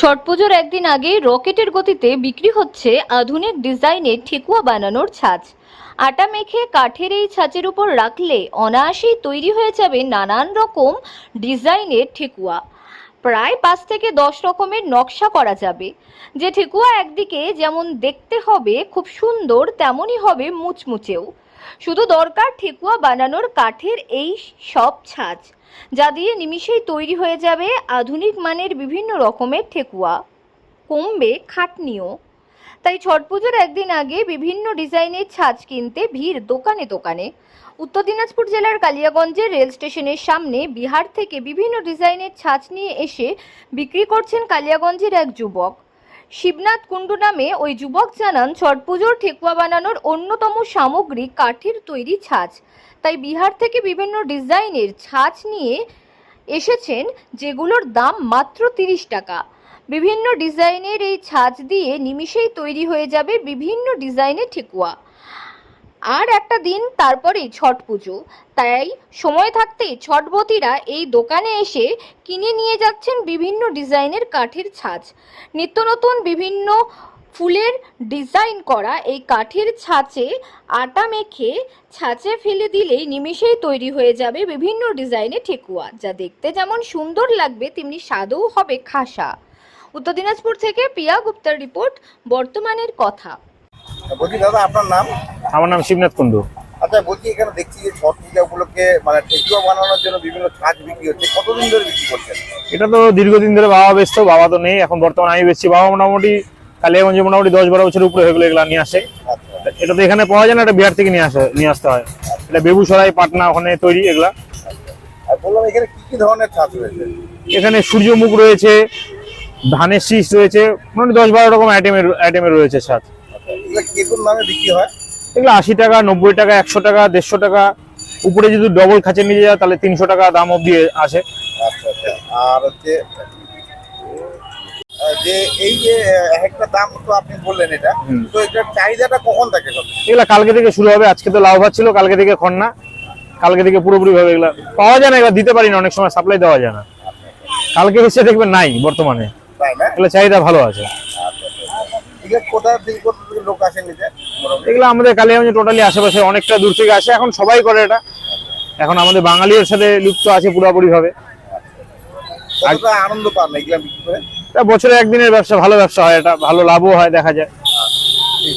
ছট পুজোর একদিন আগে রকেটের গতিতে বিক্রি হচ্ছে আধুনিক ডিজাইনের ঠেকুয়া বানানোর ছাঁচ। আটা মেখে কাঠের এই ছাঁচের উপর রাখলে অনায়াসেই তৈরি হয়ে যাবে নানান রকম ডিজাইনের ঠেকুয়া। প্রায় পাঁচ থেকে দশ রকমের নকশা করা যাবে। যে ঠেকুয়া একদিকে যেমন দেখতে হবে, খুব সুন্দর, তেমনই হবে মুচমুচেও। শুধু দরকার ঠেকুয়া বানানোর কাঠের এই সব ছাঁচ। যা দিয়ে নিমিষেই তৈরি হয়ে যাবে আধুনিক মানের বিভিন্ন রকমের ঠেকুয়া, কমবে খাটনিও। তাই ছট পুজোর একদিন আগে বিভিন্ন ডিজাইনের ছাঁচ কিনতে ভিড় দোকানে দোকানে। উত্তর দিনাজপুর জেলার কালিয়াগঞ্জের রেল স্টেশনের সামনে বিহার থেকে বিভিন্ন ডিজাইনের ছাঁচ নিয়ে এসে বিক্রি করছেন কালিয়াগঞ্জের এক যুবক। শিবনাথ কুণ্ডু নামে ওই যুবক জানান ছট পুজোর ঠেকুয়া বানানোর অন্যতম সামগ্রী কাঠের তৈরি ছাঁচ। তাই বিহার থেকে বিভিন্ন ডিজাইনের ছাঁচ নিয়ে এসেছেন, যেগুলোর দাম মাত্র তিরিশ টাকা। বিভিন্ন ডিজাইনের এই ছাঁচ দিয়ে নিমিষেই তৈরি হয়ে যাবে বিভিন্ন ডিজাইনের ঠেকুয়া। আর একটা দিন তারপরেই ছট পুজো। তাই সময় থাকতেই ছটবতীরা এই দোকানে এসে কিনে নিয়ে যাচ্ছেন বিভিন্ন ডিজাইনের কাঠের ছাঁচ। নিত্য নতুন বিভিন্ন ফুলের ডিজাইন করা এই কাঠের ছাঁচে আটা মেখে ছাঁচে ফেলে দিলেই নিমিষেই তৈরি হয়ে যাবে বিভিন্ন ডিজাইনের ঠেকুয়া। যা দেখতে যেমন সুন্দর লাগবে, তেমনি স্বাদও হবে খাসা। উত্তর দিনাজপুর থেকে পিয়া গুপ্তার রিপোর্ট, বর্তমানের কথা। বলছি দাদা, আপনার নাম? আমার নাম শিবনাথ কুন্ডু আচ্ছা বলছি এখানে দেখছি যে ছট পূজা উপলক্ষে মানে ঠেকুয়া বানানোর জন্য বিভিন্ন ছাঁচ বিক্রি হচ্ছে। কতদিন ধরে বিক্রি করছেন? এটা তো দীর্ঘদিন ধরে বাবা ব্যস্ত বাবা তো নেই। এখন বর্তমানে আমি বেচছি। বাবা মোটামুটি কালিয়াগঞ্জে মোটামুটি দশ বারো বছর উপরে হয়ে গেলো এগুলা নিয়ে আসে। আচ্ছা। এটা তো এখানে পাওয়া যায় না এটা বিহার থেকে নিয়ে আসে নিয়ে আসতে হয়। এটা বেগুসরাই পাটনা ওখানে তৈরি এগুলা। আর বললাম এখানে কি কি ধরনের ছাঁচ রয়েছে? এখানে সূর্যমুখ রয়েছে ধানের শীষ রয়েছে মোটামুটি দশ বারো রকম আইটেমের আইটেমের রয়েছে সাথ আচ্ছা এগুলো কেতুন নামে বিক্রি হয়? এগুলো আশি টাকা নব্বই টাকা একশো টাকা দেড়শো টাকা। উপরে যদি ডবল খাঁচে নিয়ে যায় তাহলে তিনশো টাকা দাম অব্দি আসে। আচ্ছা আচ্ছা। আর হচ্ছে যে এই যে একটা দাম তো আপনি বললেন এটা। তো এটার চাহিদাটা কখন থাকে কত এগুলা কালকে থেকে শুরু হবে। আজকে তো ছিল কালকে থেকে খন্না। কালকে থেকে পুরোপুরি ভাবে এগুলা। পাওয়া যায় না এগুলা দিতে পারি না অনেক সময় সাপ্লাই দেওয়া যায় না। কালকে এসে দেখবেন নাই বর্তমানে। এগুলো চাহিদা ভালো আছে। আচ্ছা আচ্ছা এগুলো আমাদের কালিয়াগঞ্জ টোটালি আশেপাশে অনেকটা দূর থেকে আসে। এখন সবাই করে এটা। এখন আমাদের বাঙালির সাথে লুপ্ত আছে পুরোপুরি ভাবে কতটা আনন্দ পান এগুলো বছরে একদিনের ব্যবসা ভালো ব্যবসা হয় এটা। ভালো লাভও হয় দেখা যায়। ঠিক